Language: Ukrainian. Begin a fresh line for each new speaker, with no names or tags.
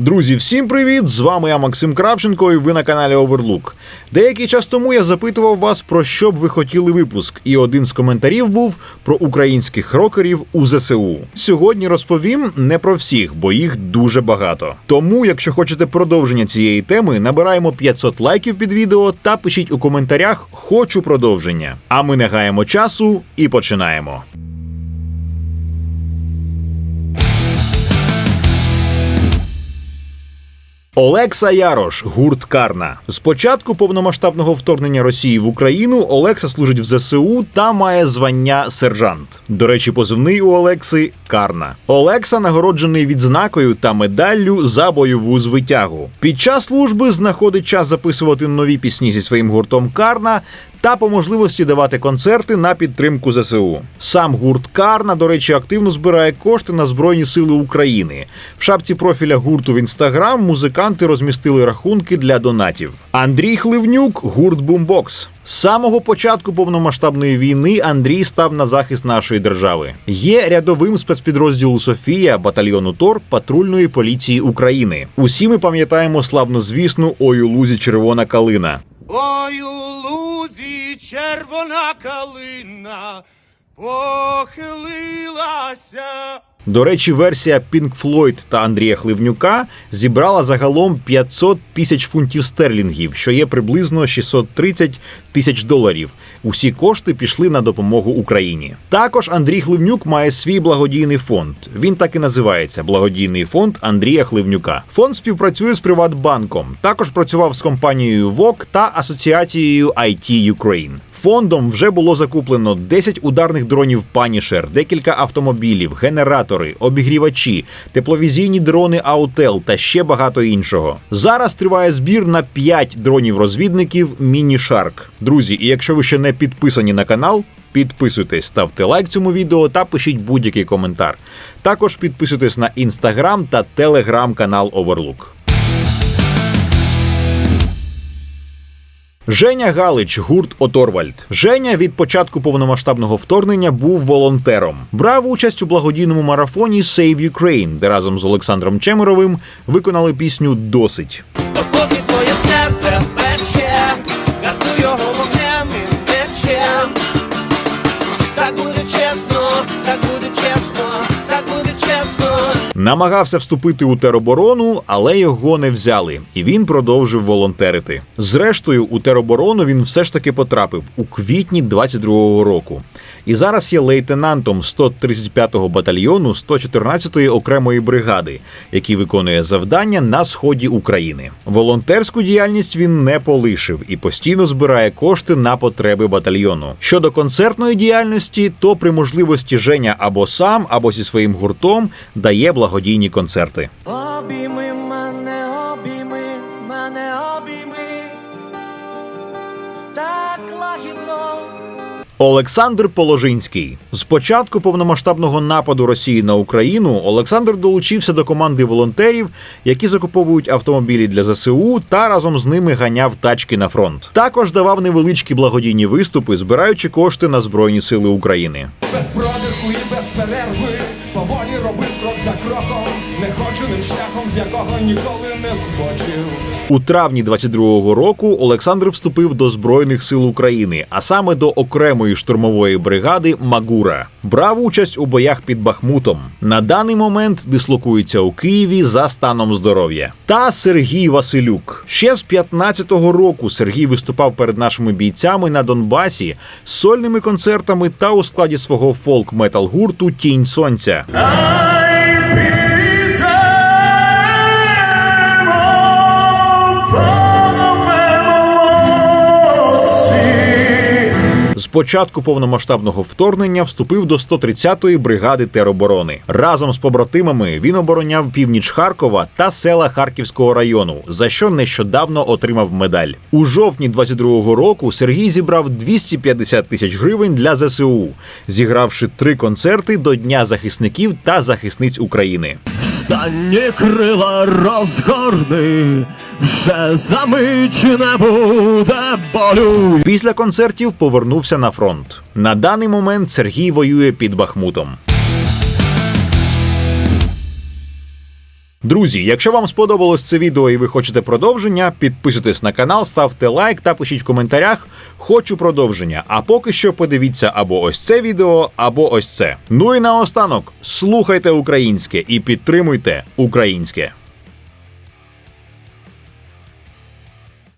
Друзі, всім привіт! З вами я Максим Кравченко, і ви на каналі Overlook. Деякий час тому я запитував вас, про що б ви хотіли випуск, і один з коментарів був про українських рокерів у ЗСУ. Сьогодні розповім не про всіх, бо їх дуже багато. Тому, якщо хочете продовження цієї теми, набираємо 500 лайків під відео та пишіть у коментарях Хочу продовження. А ми не гаємо часу і починаємо. Олекса Ярош, гурт Карна. З початку повномасштабного вторгнення Росії в Україну Олекса служить в ЗСУ та має звання сержант. До речі, позивний у Олекси Карна. Олекса нагороджений відзнакою та медаллю за бойову звитягу. Під час служби знаходить час записувати нові пісні зі своїм гуртом Карна та по можливості давати концерти на підтримку ЗСУ. Сам гурт Карна, до речі, активно збирає кошти на Збройні Сили України. В шапці профіля гурту в інстаграм музиканти розмістили рахунки для донатів. Андрій Хливнюк, гурт Бумбокс. З самого початку повномасштабної війни Андрій став на захист нашої держави. Є рядовим спецпідрозділу Софія батальйону ТОР патрульної поліції України. Усі ми пам'ятаємо славнозвісну «Ой у лузі червона калина.
Ой, у лузі червона калина похилилася.
До речі, версія Pink Floyd та Андрія Хливнюка зібрала загалом 500 тисяч фунтів стерлінгів, що є приблизно 630 тисяч доларів. Усі кошти пішли на допомогу Україні. Також Андрій Хливнюк має свій благодійний фонд. Він так і називається Благодійний фонд Андрія Хливнюка. Фонд співпрацює з Приватбанком. Також працював з компанією ВОК та асоціацією IT Ukraine. Фондом вже було закуплено 10 ударних дронів Панішер, декілька автомобілів, генератори, обігрівачі, тепловізійні дрони Аутел та ще багато іншого. Зараз триває збір на 5 дронів-розвідників Міні Шарк. Друзі, і якщо ви ще не підписані на канал. Підписуйтесь, ставте лайк цьому відео та пишіть будь-який коментар. Також підписуйтесь на інстаграм та телеграм-канал Overlook. Женя Галич, гурт Оторвальд. Женя від початку повномасштабного вторгнення був волонтером. Брав участь у благодійному марафоні Save Ukraine, де разом з Олександром Чемеровим виконали пісню Досить. Намагався вступити у тероборону, але його не взяли, і він продовжив волонтерити. Зрештою, у тероборону він все ж таки потрапив у квітні 22-го року. І зараз є лейтенантом 135-го батальйону 114-ї окремої бригади, який виконує завдання на сході України. Волонтерську діяльність він не полишив і постійно збирає кошти на потреби батальйону. Щодо концертної діяльності, то при можливості Женя або сам, або зі своїм гуртом дає благодійні концерти.
Обійми мене, обійми, мене обійми. Так лагідно.
Олександр Положинський з початку повномасштабного нападу Росії на Україну Олександр долучився до команди волонтерів, які закуповують автомобілі для ЗСУ та разом з ними ганяв тачки на фронт. Також давав невеличкі благодійні виступи, збираючи кошти на збройні сили України.
без продиху і без перерви поволі робив крок за кроком, неходженим шляхом, з якого ніколи не збочив.
У травні 22-го року Олександр вступив до Збройних сил України, а саме до окремої штурмової бригади Магура. Брав участь у боях під Бахмутом. На даний момент дислокується у Києві за станом здоров'я. Та Сергій Василюк. Ще з 15-го року Сергій виступав перед нашими бійцями на Донбасі з сольними концертами та у складі свого фолк-метал гурту Тінь Сонця. З початку повномасштабного вторгнення вступив до 130-ї бригади тероборони. Разом з побратимами він обороняв північ Харкова та села Харківського району, за що нещодавно отримав медаль. У жовтні 22-го року Сергій зібрав 250 тисяч гривень для ЗСУ, зігравши три концерти до Дня захисників та захисниць України.
Останні крила розгорни, вже за мить не буде болю.
Після концертів повернувся на фронт. На даний момент Сергій воює під Бахмутом. Друзі, якщо вам сподобалось це відео і ви хочете продовження, підписуйтесь на канал, ставте лайк та пишіть в коментарях. Хочу продовження. А поки що подивіться або ось це відео, або ось це. Ну і наостанок, слухайте українське і підтримуйте українське.